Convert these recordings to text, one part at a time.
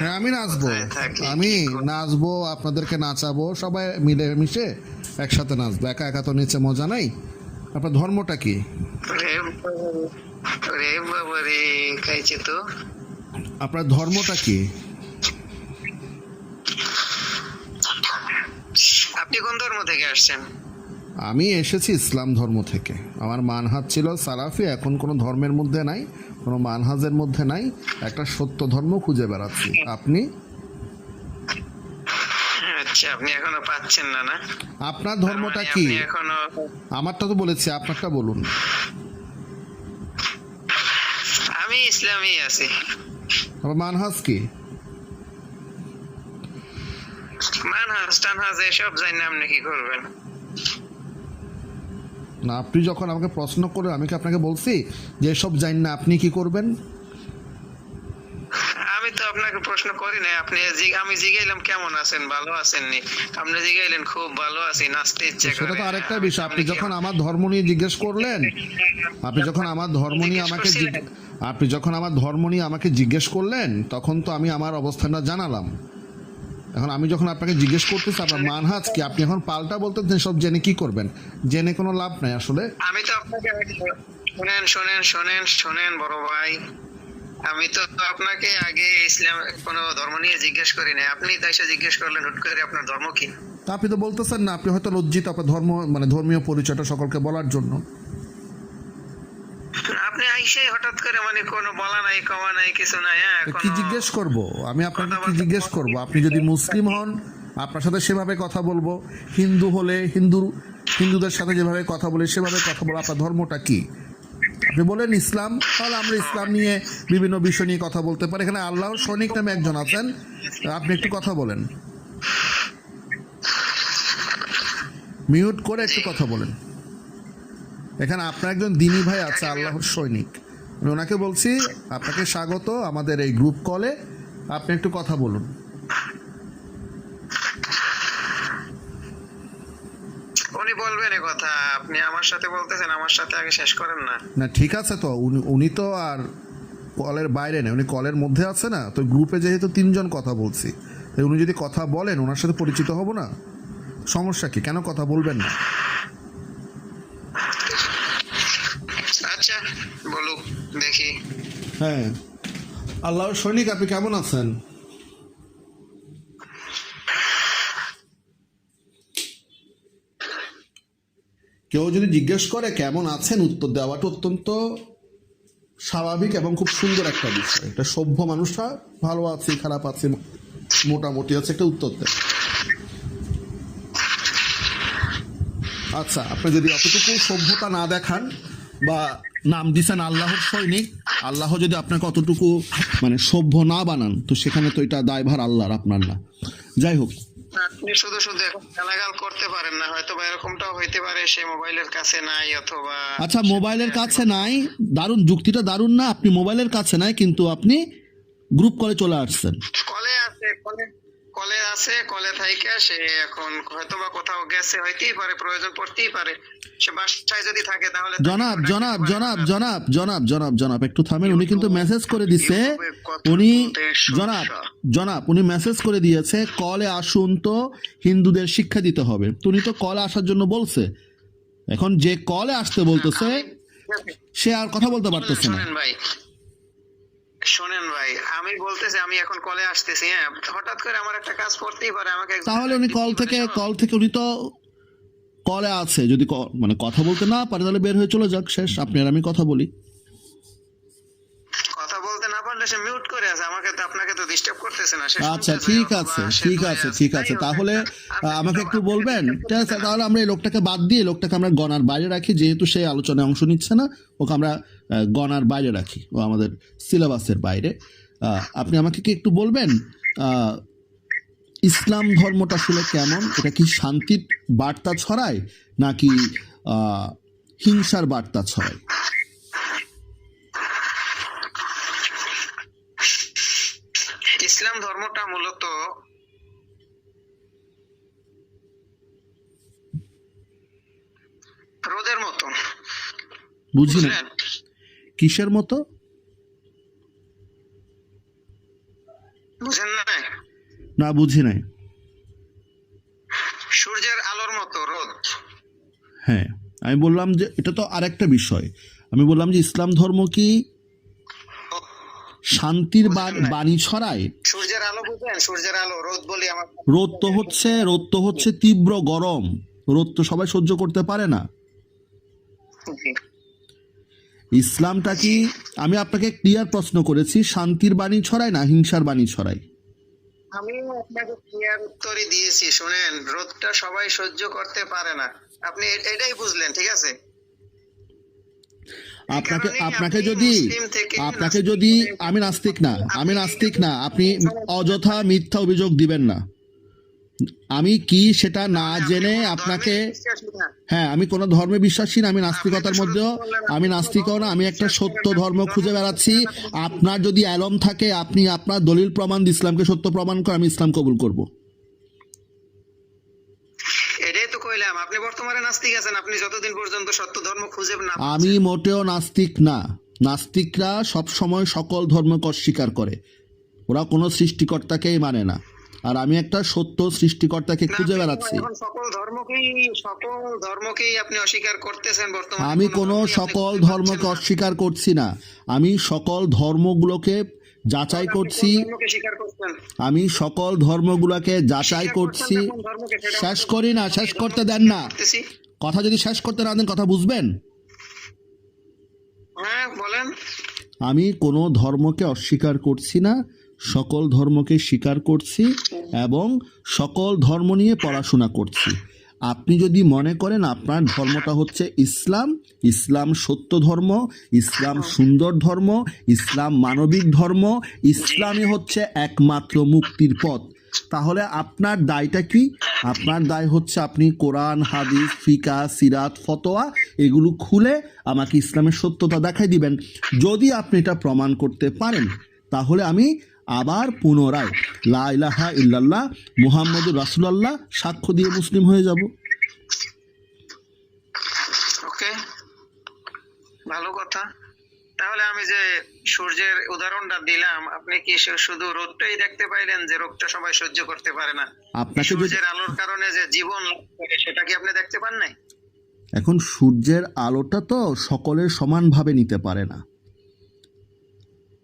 হ্যাঁ আমি নাচবো। আমি নাচবো আপনাদেরকে নাচাবো সবাই মিলে মিশে একসাথে নাচবো। একা একা তো নিচে মজা নাই। আপনার ধর্মটা কি? আপনার ধর্মটা কি? আপনি কোন ধর্ম থেকে আসছেন? আমি এসেছি ইসলাম ধর্ম থেকে। আমার মানহাজ ছিল সালাফি এখন কোনো ধর্মের মধ্যে নাই কোনো মানহাজের মধ্যে নাই একটা সত্য ধর্ম খুঁজে বেড়াচ্ছি। আপনি? আচ্ছা আপনি এখনও পাচ্ছেন না না? আপনার ধর্মটা মানে কি? এখনও আমারটা তো বলেছি আপনারটা বলুন। আমি ইসলামই আছি। আপনার মানহাজ কি? মানহাজ টানহাজ এসব জানি আপনি কি করবেন? না আপনি যখন আমাকে প্রশ্ন করে আমি কি আপনাকে বলছি যে এসব জানি না আপনি কি করবেন? আমি তো আপনাকে প্রশ্ন করি নাই। আপনি আমি জিগাইলাম কেমন আছেন? ভালো আছেন নি আপনি জিগাইলেন খুব ভালো আছি নাচতে ইচ্ছে করে। সেটা তো আরেকটা বিষয়। আপনি যখন আমার ধর্ম নিয়ে জিজ্ঞেস করলেন আপনি যখন আমার ধর্ম নিয়ে আমাকে আপনি যখন আমার ধর্ম নিয়ে আমাকে জিজ্ঞেস করলেন তখন তো আমি আমার অবস্থানটা জানালাম। এখন আমি যখন আপনাকে জিজ্ঞেস করতেছি আপনার মানহাজ কি? আপনি এখন পাল্টা বলতেছেন সব জেনে কি করবেন? জেনে কোনো লাভ নাই আসলে। আমি তো আপনাকে শুনেন শুনেন শুনেন শুনেন বড় ভাই। আমি তো আপনাকে আগে ইসলাম কোন ধর্ম নিয়ে জিজ্ঞেস করি না আপনি তাই এসে জিজ্ঞেস করলেন হুট করে আপনার ধর্ম কি? তা আপনি তো বলতেছেন না আপনি হয়তো লজ্জিত আপনার ধর্ম মানে ধর্মীয় পরিচয়টা সকলকে বলার জন্য। আপনি হঠাৎ করে মানে কোনো বলা নাই কমা নাই কিছু নাই হ্যাঁ কি জিজ্ঞেস করব? আমি আপনাকে কি জিজ্ঞেস করব? আপনি যদি মুসলিম হন আপনার সাথে সেভাবে কথা বলব। হিন্দু হলে হিন্দু হিন্দুদের সাথে যেভাবে কথা বলে সেভাবে কথা আপনার ধর্মটা কি? আপনি বলেন ইসলাম তাহলে আমরা ইসলাম নিয়ে বিভিন্ন বিষয় নিয়ে কথা বলতে পারি। এখানে আল্লাহর সৈনিক নামে একজন আছেন আপনি একটু কথা বলেন। মিউট করে একটু কথা বলেন। এখানে আপনার একজন দিনী ভাই আছে আল্লাহর সৈনিক। আমি ওনাকে বলছি আপনাকে স্বাগত আমাদের এই গ্রুপ কলে আপনি একটু কথা বলুন। উনি বলবেন কথা আপনি আমার সাথে বলতেছেন আমার সাথে আগে শেষ করেন না। না ঠিক আছে তো উনি উনি তো আর কলের বাইরে নেই উনি কলের মধ্যে আছে না তো গ্রুপে যেহেতু তিনজন কথা বলছি উনি যদি কথা বলেন ওনার সাথে পরিচিত হব না? সমস্যা কি? কেন কথা বলবেন না আচ্ছা বলুক দেখি। হ্যাঁ। আল্লাহর সৈনিক, আপনি কেমন আছেন? কেউ যদি জিজ্ঞেস করে কেমন আছেন, উত্তর দেওয়াটা অত্যন্ত স্বাভাবিক এবং খুব সুন্দর একটা বিষয়। এটা সভ্য মানুষরা ভালো আছে, খারাপ আছে, মোটামুটি আছে, একটা উত্তর দেয়। আচ্ছা আপনি যদি অতটুকু সভ্যতা না দেখান বা নাম দিছেন আল্লাহর সৈনিক। আল্লাহ যদি আপনাকে অতটুকু মানে সভ্য না বানান তো সেখানে তো এটা দায়ভার আল্লাহর আপনার না। যাই হোক। আপনি শুধু শুধু এখন গালাগাল করতে পারেন না হয়তো বা এরকমটাও হইতে পারে সে মোবাইলের কাছে নাই অথবা আচ্ছা মোবাইলের কাছে নাই দারুণ যুক্তিটা দারুণ না আপনি মোবাইলের কাছে নাই কিন্তু আপনি গ্রুপ কলে চলে আসছেন। কলে আছে কলে কলে আছে কলে থাইকা সে এখন হয়তো বা কোথাও গেছে হইতেই পারে প্রয়োজন পড়তেই পারে। সে বাসায় যদি থাকে তাহলে জনাব জনাব জনাব জনাব জনাব জনাব জনাব একটু থামেন উনি কিন্তু মেসেজ করে দিছে। উনি জনাব জনাব উনি মেসেজ করে দিয়েছে কলে আসুন তো হিন্দুদের শিক্ষা দিতে হবে। উনি তো কলে আসার জন্য বলছে। এখন যে কলে আসতে বলতেছে সে আর কথা বলতে পারতেছে না। ভাই শোনেন ভাই আমি বলতেছি আমি এখন কলে আসতেছি হ্যাঁ। হঠাৎ করে আমার একটা কাজ করতেই পারে আমাকে তাহলে উনি কল থেকে কল থেকে উনি তো কলে আছে যদি মানে কথা বলতে না পারে তাহলে বের হয়ে চলে যাক শেষ। আপনি আর আমি কথা বলি। সে মিউট করে আছে আমাকে তো আপনাকে তো ডিস্টার্ব করতেছে না আচ্ছা ঠিক আছে ঠিক আছে ঠিক আছে তাহলে আমাকে একটু বলবেন তাহলে আমরা এই লোকটাকে বাদ দিয়ে লোকটাকে আমরা গণার বাইরে রাখি যেহেতু সে আলোচনায় অংশ নিচ্ছে না ওকে আমরা গণার বাইরে রাখি ও আমাদের সিলেবাসের বাইরে। আহ, আপনি আমাকে কি একটু বলবেন আহ, ইসলাম ধর্মটা আসলে কেমন? এটা কি শান্তির বার্তা ছড়ায় নাকি আহ, হিংসার বার্তা ছড়ায়? ইসলাম ধর্মটা মূলত রোদের মতো। বুঝি না বুঝলেন? কিসের মতো? বুঝেন না না বুঝি নাই। সূর্যের আলোর মতো রোদ। হ্যাঁ আমি বললাম যে এটা তো আরেকটা বিষয়। আমি বললাম যে ইসলাম ধর্ম কি শান্তির বাণী ছড়ায়? সূর্যের আলো বুঝেন সূর্যের আলো রোদ বলি আমার রোদ তো হচ্ছে রোদ তো হচ্ছে তীব্র গরম। রোদ তো সবাই সহ্য করতে পারে না। ইসলামটা কি? আমি আপনাকে ক্লিয়ার প্রশ্ন করেছি শান্তির বাণী ছড়ায় না হিংসার বাণী ছড়ায়? আমি আপনাকে ক্লিয়ার উত্তরই দিয়েছি শুনেন রোদটা সবাই সহ্য করতে পারে না। আপনি এটাই বুঝলেন ঠিক আছে? আপনাকে আপনাকে যদি আপনাকে যদি আমি নাস্তিক না আমি নাস্তিক না আপনি অযথা মিথ্যা অভিযোগ দিবেন না। আমি কি সেটা না জেনে আপনাকে। হ্যাঁ আমি কোনো ধর্মে বিশ্বাসী না আমি নাস্তিকতার মধ্যেও আমি নাস্তিকও না আমি একটা সত্য ধর্ম খুঁজে বেড়াচ্ছি। আপনার যদি অ্যালম থাকে আপনি আপনার দলিল প্রমাণ ইসলামকে সত্য প্রমাণ করে আমি ইসলাম কবুল করব। আপনি বর্তমানে নাস্তিক আছেন আপনি যতদিন পর্যন্ত সত্য ধর্ম খুঁজে না আমি মোটেও নাস্তিক না। নাস্তিকরা সব সময় সকল ধর্মকে অস্বীকার করে। ওরা কোনো সৃষ্টিকর্তাকেই মানে না। আর আমি একটা সত্য সৃষ্টিকর্তাকে খুঁজে বেড়াচ্ছি। সকল ধর্মকেই সকল ধর্মকেই আপনি অস্বীকার করতেছেন বর্তমানে। আমি কোনো সকল ধর্মকে অস্বীকার করছি না। আমি সকল ধর্মগুলোকে যাচাই করছি। আমি সকল ধর্মগুলোকে যাচাই করছি। শেষ করি না শেষ করতে দেন না। কথা যদি শেষ করতে না দেন কথা বুঝবেন? হ্যাঁ আমি কোনো ধর্মকে অস্বীকার করছি না সকল ধর্মকে স্বীকার করছি এবং সকল ধর্ম নিয়ে পড়াশোনা করছি। আপনি যদি মনে করেন আপনার ধর্মটা হচ্ছে ইসলাম ইসলাম সত্য ধর্ম, ইসলাম সুন্দর ধর্ম, ইসলাম মানবিক ধর্ম, ইসলামই হচ্ছে একমাত্র মুক্তির পথ। তাহলে আপনার দায়টা কি? আপনার দায় হচ্ছে আপনি কোরআন, হাদিস, ফিকা, সিরাত, ফতোয়া এগুলো খুলে আমাকে ইসলামের সত্যতা দেখাই দিবেন। যদি আপনি এটা প্রমাণ করতে পারেন, তাহলে আমি আবার পুনরায় লা ইলাহা ইল্লাল্লাহ মুহাম্মদুর রাসূলুল্লাহ সাক্ষ্য দিয়ে মুসলিম হয়ে যাব। ভালো কথা। তাহলে আমি যে সূর্যের উদাহরণটা দিলাম আপনি কি শুধু রোদটাই দেখতে পাইলেন যে রোগটা সবাই সহ্য করতে পারে না? সূর্যের আলোর কারণে যে জীবন সেটা কি আপনি দেখতে পান নাই? এখন সূর্যের আলোটা তো সকলের সমানভাবে নিতে পারে না।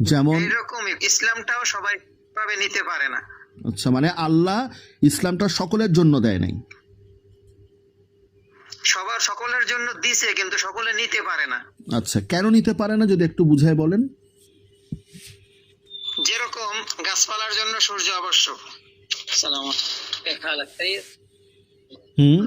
যেমন এইরকমই ইসলামটাও সবাই ভাবে নিতে পারে না। আচ্ছা মানে আল্লাহ ইসলামটা সকলের জন্য দেয় নাই। সবার সকলের জন্য দিছে কিন্তু সকলে নিতে পারে না। আচ্ছা কেন নিতে পারে না যদি একটু বুঝায় বলেন? যেরকম গাছপালার জন্য সূর্য আবশ্যক। সালাম হুম?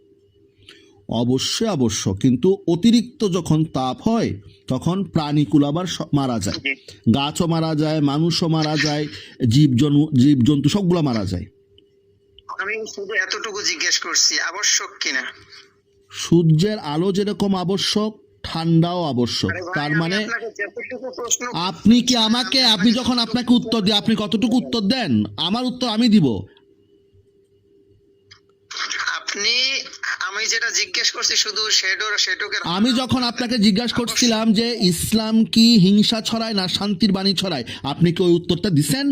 অবশ্যই আবশ্যক। কিন্তু অতিরিক্ত যখন তাপ হয় তখন প্রাণীকুল আবার মারা যায়। গাছও মারা যায় মানুষও মারা যায় জীব জীবজন্তু জীবজন্তু সবগুলো মারা যায়। আমি শুধু এতটুকু জিজ্ঞেস করছি আবশ্যক কিনা? সূর্যের আলো যেরকম আবশ্যক ঠান্ডাও আবশ্যক। তার মানে আপনি কি আমাকে আপনি যখন আপনাকে উত্তর দিই আপনি কতটুকু উত্তর দেন? আমার উত্তর আমি দিব। যেটা জিজ্ঞেস করছি শুধু শেডোর শেডোকের আমি যখন আপনাকে জিজ্ঞাসা করছিলাম যে ইসলাম কি হিংসা ছড়ায় না শান্তির বাণী ছড়ায় আপনি কি ওই উত্তরটা দিছেন?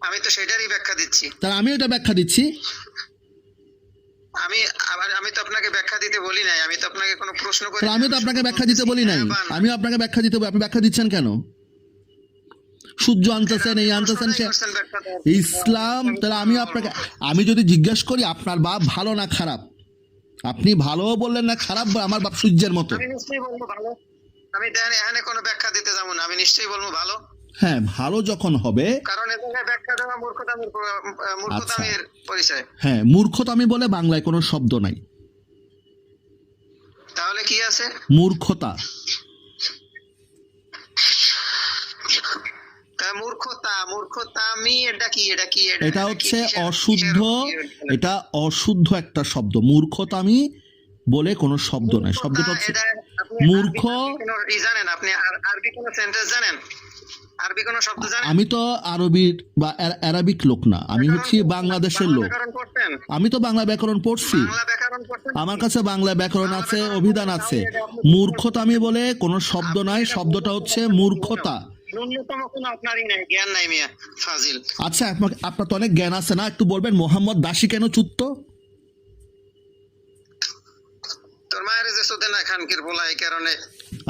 আমি তো সেটারই ব্যাখ্যা দিচ্ছি। তাহলে আমি ওটা ব্যাখ্যা দিচ্ছি। আমি আবার আমি তো আপনাকে ব্যাখ্যা দিতে বলি নাই আমি তো আপনাকে কোনো প্রশ্ন করি আমি তো আপনাকে ব্যাখ্যা দিতে বলি নাই। আমি আপনাকে ব্যাখ্যা দিতে আপনি ব্যাখ্যা দিচ্ছেন কেন? সূর্য আনতেছেন এই আনতেছেন সে ইসলাম তাহলে আমি আপনাকে আমি যদি জিজ্ঞেস করি আপনার বাপ ভালো না খারাপ? আপনি ভালো বললেন না খারাপ আমার বাপ সূর্যের মতো। আমি এখানে- কোনো ব্যাখ্যা দিতে যাব না আমি নিশ্চয়ই বলব ভালো। হ্যাঁ ভালো যখন হবে কারণ এখানে ব্যাখ্যা দেওয়া মূর্খতামির মূর্খতামির পরিচয়। হ্যাঁ মূর্খতামি বলে বাংলায় কোনো শব্দ নাই। তাহলে কি আছে? মূর্খতা তা মূর্খতা মূর্খ মূর্খতামি এটা কি এটা কি এটা হচ্ছে অশুদ্ধ এটা অশুদ্ধ একটা শব্দ। মূর্খতামি বলে কোনো শব্দ নাই। শব্দটা হচ্ছে মূর্খ আরবি জানেন? আপনি আরবি কোনো সেন্টেন্স জানেন? আরবি কোনো শব্দ জানেন? আমি তো আরবির বা অ্যারাবিক লোক না। আমি হচ্ছি বাংলাদেশের লোক। আমি তো বাংলা ব্যাকরণ পড়ছি। আমার কাছে বাংলা ব্যাকরণ আছে অভিধান আছে। মূর্খতামি বলে কোনো শব্দ নাই। শব্দটা হচ্ছে মূর্খতা। ন্যূনতম কোনো আপনারই নাই জ্ঞান নাই মিয়া ফাজিল। আচ্ছা আপনার তো অনেক জ্ঞান আছে না একটু বলবেন মোহাম্মদ দাসী কেন চুত্ত তোর মায়ের যে চোদে না খানকির বলা এই কারণে।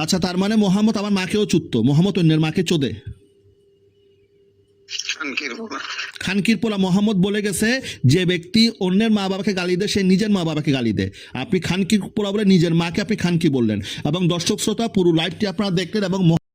আচ্ছা তার মানে মোহাম্মদ আমার মাকেও চুত্ত মোহাম্মদ অন্যের মাকে চোদে। খানকির পোলা মোহাম্মদ বলে গেছে যে ব্যক্তি অন্যের মা বাবাকে গালি দেয় সে নিজের মা বাবাকে গালি দেয়। আপনি খানকির পোলা বলে নিজের মাকে আপনি খানকি বললেন। এবং দর্শক শ্রোতা পুরো লাইভটি আপনারা দেখলেন এবং